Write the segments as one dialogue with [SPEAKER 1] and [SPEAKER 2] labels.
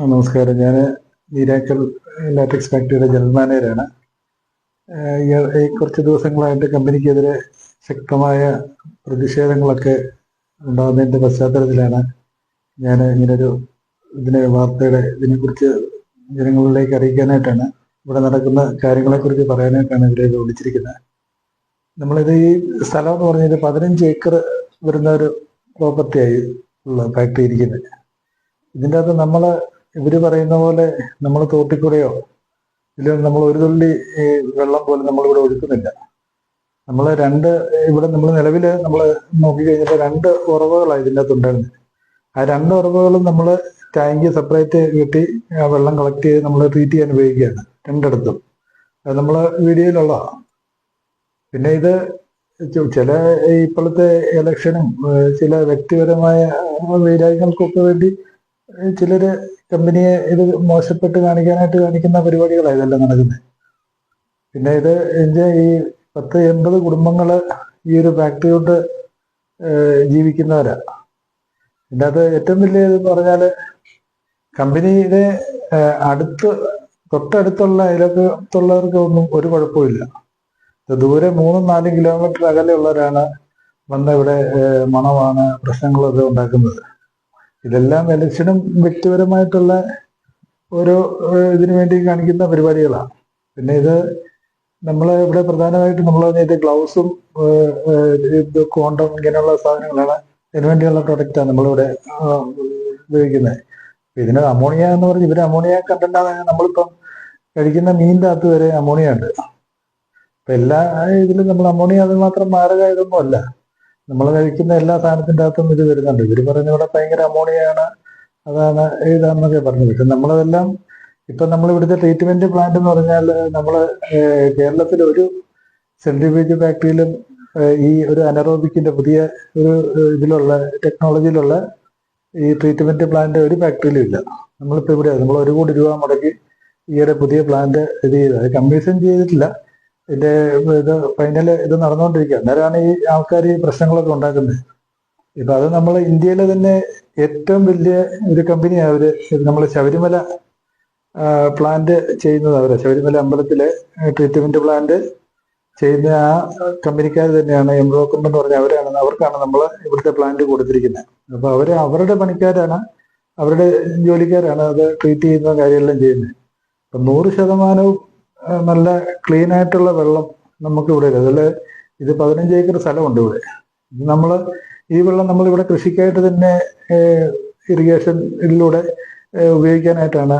[SPEAKER 1] നമസ്കാരം. ഞാൻ മീരാക്കൽ ലാറ്റക്സ് ഫാക്ടറിയുടെ ജനറൽ മാനേജറാണ് കുറച്ച് ദിവസങ്ങളായിട്ട് കമ്പനിക്കെതിരെ ശക്തമായ പ്രതിഷേധങ്ങളൊക്കെ ഉണ്ടാകുന്നതിന്റെ പശ്ചാത്തലത്തിലാണ് ഞാൻ ഇങ്ങനൊരു ഇതിനെ വാർത്തയുടെ ഇതിനെക്കുറിച്ച് ജനങ്ങളിലേക്ക് അറിയിക്കാനായിട്ടാണ് ഇവിടെ നടക്കുന്ന കാര്യങ്ങളെക്കുറിച്ച് പറയാനായിട്ടാണ് ഇവരെ വിളിച്ചിരിക്കുന്നത്. നമ്മളിത് ഈ സ്ഥലം എന്ന് പറഞ്ഞാൽ പതിനഞ്ച് ഏക്കർ വരുന്ന ഒരു പ്രോപ്പർട്ടിയായി ഉള്ള ഫാക്ടറി ഇരിക്കുന്നത്. ഇതിന്റെ അകത്ത് നമ്മൾ ഇവർ പറയുന്ന പോലെ നമ്മൾ തോട്ടിക്കൂടെയോ ഇല്ലെങ്കിൽ നമ്മൾ ഒരു തുള്ളി വെള്ളം പോലും നമ്മൾ ഇവിടെ ഒഴുക്കുന്നില്ല. നമ്മൾ രണ്ട് ഇവിടെ നമ്മൾ നിലവിൽ നമ്മൾ നോക്കിക്കഴിഞ്ഞപ്പോൾ രണ്ട് ഉറവുകളാണ് ഇതിന്റെ അകത്ത് ആ രണ്ട് ഉറവുകളും നമ്മൾ ടാങ്ക് സെപ്പറേറ്റ് കെട്ടി ആ വെള്ളം കളക്ട് ചെയ്ത് നമ്മൾ ട്രീറ്റ് ചെയ്യാൻ ഉപയോഗിക്കുകയാണ് രണ്ടിടത്തും. അത് നമ്മൾ വീഡിയോയിലുള്ളതാണ് പിന്നെ ഇത് ചില ഇപ്പോഴത്തെ ഇലക്ഷനും ചില വ്യക്തിപരമായ വൈരാഗ്യങ്ങൾക്കൊക്കെ വേണ്ടി ചിലര് കമ്പനിയെ ഇത് മോശപ്പെട്ട് കാണിക്കാനായിട്ട് കാണിക്കുന്ന പരിപാടികളാണ് ഇതെല്ലാം നടക്കുന്നത് പിന്നെ ഇത് ഈ പത്ത് എൺപത് കുടുംബങ്ങൾ ഈ ഒരു ഫാക്ടറി കൊണ്ട് ജീവിക്കുന്നവരാ. പിന്നെ അത് ഏറ്റവും വലിയ ഇതെന്ന് പറഞ്ഞാൽ കമ്പനിയുടെ അടുത്ത് തൊട്ടടുത്തുള്ള അയലത്തുള്ളവർക്ക് ഒന്നും ഒരു കുഴപ്പമില്ല ദൂരെ മൂന്നും നാലും കിലോമീറ്റർ അകലെയുള്ളവരാണ് വന്ന് ഇവിടെ മണമാണ് പ്രശ്നങ്ങളൊക്കെ ഉണ്ടാക്കുന്നത്. ഇതെല്ലാം എലക്ഷനും വ്യക്തിപരമായിട്ടുള്ള ഓരോ ഇതിനു വേണ്ടി കാണിക്കുന്ന പരിപാടികളാണ്. പിന്നെ ഇത് നമ്മൾ ഇവിടെ പ്രധാനമായിട്ട് നമ്മൾ ഇത് ഗ്ലൗസും ഇത് കോണ്ടം ഇങ്ങനെയുള്ള സാധനങ്ങളാണ്. ഇതിനുവേണ്ടിയുള്ള പ്രൊഡക്റ്റാണ് നമ്മളിവിടെ ഉപയോഗിക്കുന്നത്. ഇതിന് അമോണിയ എന്ന് പറഞ്ഞ് ഇവർ അമോണിയ കണ്ടന്റാണ് നമ്മളിപ്പം കഴിക്കുന്ന മീനിന്റെ അകത്ത് വരെ അമോണിയ ഉണ്ട്. അപ്പം എല്ലാ ഇതിലും നമ്മൾ അമോണിയ അത് മാത്രം മാറുക ഇതൊന്നും അല്ല നമ്മൾ കഴിക്കുന്ന എല്ലാ സാധനത്തിന്റെ അകത്തും ഇത് വരുന്നുണ്ട്. ഇവർ പറയുന്ന ഇവിടെ ഭയങ്കര അമോണിയാണ് അതാണ് ഇതാണെന്നൊക്കെ പറഞ്ഞു പക്ഷെ നമ്മളതെല്ലാം ഇപ്പൊ നമ്മൾ ഇവിടുത്തെ ട്രീറ്റ്മെന്റ് പ്ലാന്റ് എന്ന് പറഞ്ഞാൽ നമ്മൾ കേരളത്തിൽ ഒരു സെൻട്രിഫ്യൂജ് ഫാക്ടറിയിലും ഈ ഒരു അനറോബിക്കിന്റെ പുതിയ ഒരു ഇതിലുള്ള ടെക്നോളജിയിലുള്ള ഈ ട്രീറ്റ്മെന്റ് പ്ലാന്റ് ഒരു ഫാക്ടറിയിലും ഇല്ല. നമ്മളിപ്പോ ഇവിടെ നമ്മൾ ഒരു കോടി രൂപ മുടക്കി ഈയിടെ പുതിയ പ്ലാന്റ് ഇത് ചെയ്ത് അത് കമ്മീഷൻ ചെയ്തിട്ടില്ല. ഇതിന്റെ ഇത് ഫൈനൽ ഇത് നടന്നുകൊണ്ടിരിക്കുക അന്നേരമാണ് ഈ ആൾക്കാർ ഈ പ്രശ്നങ്ങളൊക്കെ ഉണ്ടാക്കുന്നത് ഇപ്പൊ അത് നമ്മൾ ഇന്ത്യയിലെ തന്നെ ഏറ്റവും വലിയ ഒരു കമ്പനിയാണ് അവർ. നമ്മൾ ശബരിമല പ്ലാന്റ് ചെയ്യുന്നത് അവർ. ശബരിമല അമ്പലത്തിലെ ട്രീറ്റ്മെന്റ് പ്ലാന്റ് ചെയ്യുന്ന ആ കമ്പനിക്കാർ തന്നെയാണ്. എംബ്രോക്കം എന്ന് പറഞ്ഞ അവരാണ് അവർക്കാണ് നമ്മൾ ഇവിടുത്തെ പ്ലാന്റ് കൊടുത്തിരിക്കുന്നത് അപ്പൊ അവർ അവരുടെ പണിക്കാരാണ്. അവരുടെ ജോലിക്കാരാണ് അത് ട്രീറ്റ് ചെയ്യുന്ന കാര്യമെല്ലാം ചെയ്യുന്നത് അപ്പൊ നൂറ് ശതമാനവും നല്ല ക്ലീൻ ആയിട്ടുള്ള വെള്ളം നമുക്ക് ഇവിടെ അതിൽ ഇത് പതിനഞ്ച് ഏക്കർ സ്ഥലമുണ്ട് ഇവിടെ. നമ്മൾ ഈ വെള്ളം നമ്മൾ ഇവിടെ കൃഷിക്കായിട്ട് തന്നെ ഇറിഗേഷനിലൂടെ ഉപയോഗിക്കാനായിട്ടാണ്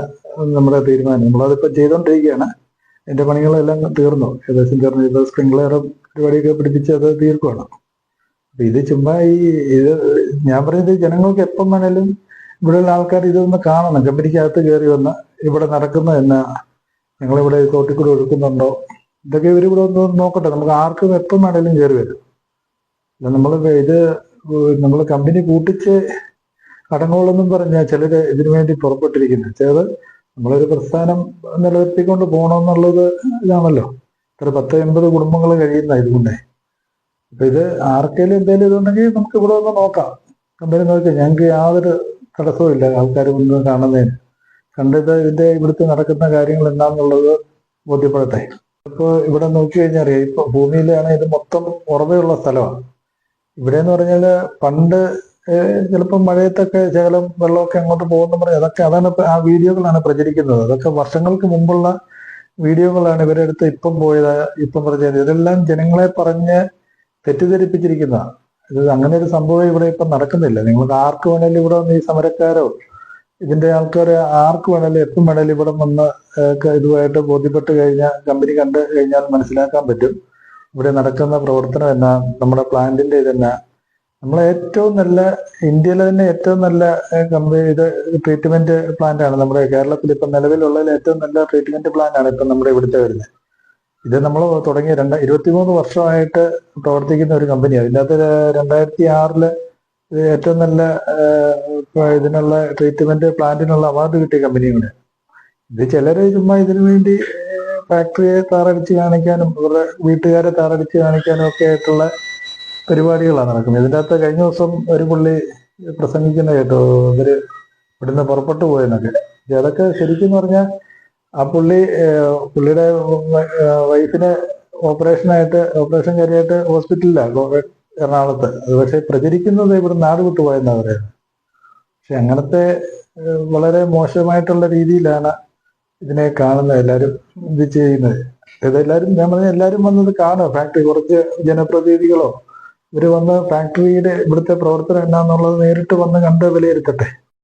[SPEAKER 1] നമ്മുടെ തീരുമാനം. നമ്മളതിപ്പോൾ ചെയ്തുകൊണ്ടിരിക്കുകയാണ് എന്റെ പണികളെല്ലാം തീർന്നു. ഏകദേശം തീർന്നു. ഇപ്പോൾ സ്പ്രിംഗ്ലറും പരിപാടിയൊക്കെ പിടിപ്പിച്ച് അത് തീർക്കുവാണ്. അപ്പം ഇത് ചുമ്മാ ഈ ഇത് ഞാൻ പറയുന്നത് ജനങ്ങൾക്ക് എപ്പം വേണേലും ഇവിടെയുള്ള ആൾക്കാർ ഇതൊന്ന് കാണണം. കമ്പനിക്കകത്ത് കയറി വന്ന് ഇവിടെ നടക്കുന്നത് എന്നാ ഞങ്ങളിവിടെ തോട്ടിക്കൂടെ ഒഴുക്കുന്നുണ്ടോ? ഇതൊക്കെ ഇവർ ഇവിടെ ഒന്ന് നോക്കട്ടെ. നമുക്ക് ആർക്കും എപ്പം വേണേലും കയറി വരും. നമ്മൾ ഇത് നമ്മൾ കമ്പനി കൂട്ടിച്ച് അടങ്ങുള്ളെന്നും പറഞ്ഞാൽ ചിലർ ഇതിനു വേണ്ടി പുറപ്പെട്ടിരിക്കുന്നത്. ചിലത് നമ്മളൊരു പ്രസ്ഥാനം നിലനിർത്തിക്കൊണ്ട് പോകണമെന്നുള്ളത് ഇതാണല്ലോ. ഇത്ര പത്ത് എൺപത് കുടുംബങ്ങൾ കഴിയുന്ന ഇതുകൊണ്ടേ അപ്പൊ ഇത് ആർക്കെങ്കിലും എന്തെങ്കിലും ഇതുണ്ടെങ്കിൽ നമുക്ക് ഇവിടെ ഒന്ന് നോക്കാം. കമ്പനി നോക്കി ഞങ്ങൾക്ക് യാതൊരു തടസ്സവും ഇല്ല. ആൾക്കാർ മുന്നേ കാണുന്നതിന്. കണ്ടിട്ട് ഇതിന്റെ ഇവിടുത്തെ നടക്കുന്ന കാര്യങ്ങൾ എന്താണെന്നുള്ളത് ബോധ്യപ്പെടട്ടെ. ഇപ്പൊ ഇവിടെ നോക്കി കഴിഞ്ഞാൽ അറിയാം ഇപ്പൊ ഭൂമിയിലാണ് ഇത് മൊത്തം ഉറവയുള്ള സ്ഥലമാണ്. ഇവിടെ എന്ന് പറഞ്ഞാൽ പണ്ട് ചിലപ്പോൾ മഴയത്തൊക്കെ ശകലം വെള്ളമൊക്കെ അങ്ങോട്ട് പോകുന്ന പറഞ്ഞാൽ അതൊക്കെ അതാണ് ആ വീഡിയോകളാണ് പ്രചരിക്കുന്നത്. അതൊക്കെ വർഷങ്ങൾക്ക് മുമ്പുള്ള വീഡിയോകളാണ് ഇവരുടെ അടുത്ത് ഇപ്പം പോയത് ഇപ്പം പറഞ്ഞത് ഇതെല്ലാം ജനങ്ങളെ പറഞ്ഞ് തെറ്റിദ്ധരിപ്പിച്ചിരിക്കുന്ന ഇത് അങ്ങനെ ഒരു സംഭവം ഇവിടെ ഇപ്പം നടക്കുന്നില്ല. നിങ്ങൾക്ക് ആർക്ക് വേണേലും ഇവിടെ വന്ന് ഈ സമരക്കാരോ ഇതിന്റെ ആൾക്കാർ ആർക്ക് വേണേലും എപ്പം വേണേലും ഇവിടെ വന്ന് ഇതുമായിട്ട് ബോധ്യപ്പെട്ട് കഴിഞ്ഞാൽ കമ്പനി കണ്ടു കഴിഞ്ഞാൽ മനസ്സിലാക്കാൻ പറ്റും. ഇവിടെ നടക്കുന്ന പ്രവർത്തനം എന്നാ നമ്മുടെ പ്ലാന്റിന്റെ ഇതെന്നാ നമ്മളെ ഏറ്റവും നല്ല ഇന്ത്യയിലെ തന്നെ ഏറ്റവും നല്ല കമ്പനി ഇത് ട്രീറ്റ്മെന്റ് പ്ലാന്റ് ആണ്. നമ്മുടെ കേരളത്തിൽ ഇപ്പം നിലവിലുള്ളതിൽ ഏറ്റവും നല്ല ട്രീറ്റ്മെന്റ് പ്ലാന്റ് ആണ് ഇപ്പം നമ്മുടെ ഇവിടുത്തെ വരുന്നത് ഇത് നമ്മൾ തുടങ്ങിയ രണ്ട ഇരുപത്തിമൂന്ന് വർഷമായിട്ട് പ്രവർത്തിക്കുന്ന ഒരു കമ്പനിയാണ്. ഇതിന്റെ അകത്ത് രണ്ടായിരത്തി ആറിൽ ഏറ്റവും നല്ല ഇതിനുള്ള ട്രീറ്റ്മെന്റ് പ്ലാന്റിനുള്ള അവാർഡ് കിട്ടിയ കമ്പനിയാണ് ഇത് ചിലര് ചുമ്മാ ഇതിനു വേണ്ടി ഫാക്ടറിയെ താറടിച്ച് കാണിക്കാനും ഇവരുടെ വീട്ടുകാരെ താറടിച്ച് കാണിക്കാനും ഒക്കെ ആയിട്ടുള്ള പരിപാടികളാണ് നടക്കുന്നത്. ഇതിന്റെ അകത്ത് കഴിഞ്ഞ ദിവസം ഒരു പുള്ളി പ്രസംഗിക്കുന്ന കേട്ടോ ഇവർ ഇവിടുന്ന് പുറപ്പെട്ടു പോയെന്നൊക്കെ. അതൊക്കെ ശരിക്കും പറഞ്ഞാൽ ആ പുള്ളി പുള്ളിയുടെ വൈഫിനെ ഓപ്പറേഷനായിട്ട് ഓപ്പറേഷൻ കാര്യമായിട്ട് ഹോസ്പിറ്റലിലാണ് എറണാകുളത്ത്. അത് പക്ഷെ പ്രചരിക്കുന്നത് ഇവിടെ നാട് വിട്ടുപോയെന്നാ പറയുന്നത്. പക്ഷെ അങ്ങനത്തെ വളരെ മോശമായിട്ടുള്ള രീതിയിലാണ് ഇതിനെ കാണുന്നത് എല്ലാവരും ഇത് ചെയ്യുന്നത്. ഇതെല്ലാവരും ഞാൻ പറഞ്ഞ എല്ലാവരും വന്നത് കാണുക. ഫാക്ടറി കുറച്ച് ജനപ്രതിനിധികളോ ഇവർ വന്ന് ഫാക്ടറിയുടെ ഇവിടുത്തെ പ്രവർത്തനം എന്നാന്നുള്ളത് നേരിട്ട് വന്ന് കണ്ട് വിലയിരുത്തട്ടെ.